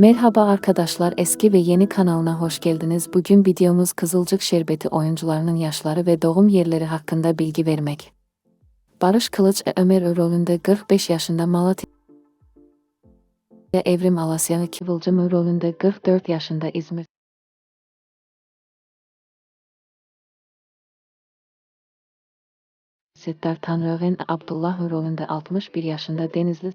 Merhaba arkadaşlar eski ve yeni kanalına hoş geldiniz. Bugün videomuz Kızılcık Şerbeti oyuncularının yaşları ve doğum yerleri hakkında bilgi vermek. Barış Kılıç Ömer rolünde 45 yaşında Malatya Evrim Alasya Kıvılcım rolünde 44 yaşında İzmir Settar Tanrıven Abdullah rolünde 61 yaşında Denizli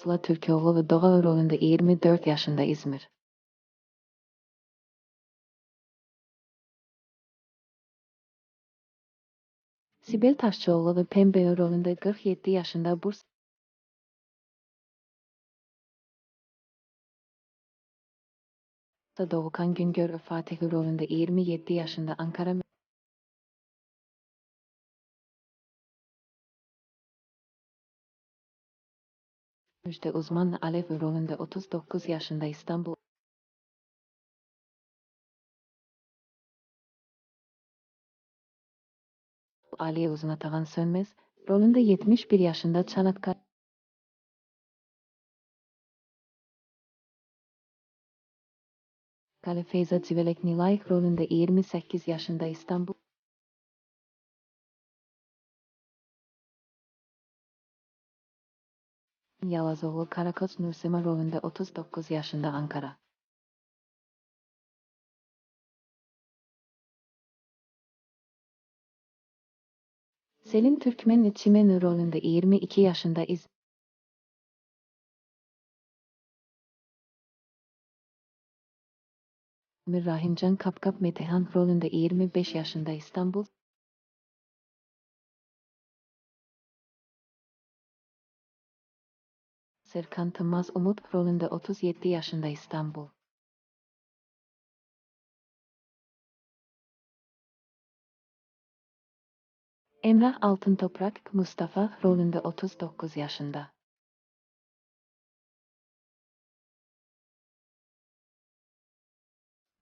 Sıla Türkoğlu ve Doğa rolünde 24 yaşında İzmir. Sibel Taşçıoğlu ve Pembe rolünde 47 yaşında Bursa Doğukan Güngör ve Fatih rolünde 27 yaşında Ankara Müjde Uzman Alev rolünde 39 yaşında İstanbul Ali Uzunatagan Sönmez rolünde 71 yaşında Çanakkale Kale Feyza Civelek Nilay rolünde 28 yaşında İstanbul Yalazoğlu Karakoç Nursema rolünde 39 yaşında Ankara. Selin Türkmen Çimen rolünde 22 yaşında İz İzmir Rahimcan Kapkap Metehan rolünde 25 yaşında İstanbul Serkan Tımaz Umut rolünde 37 yaşında İstanbul Emrah Altın Toprak Mustafa rolünde 39 yaşında.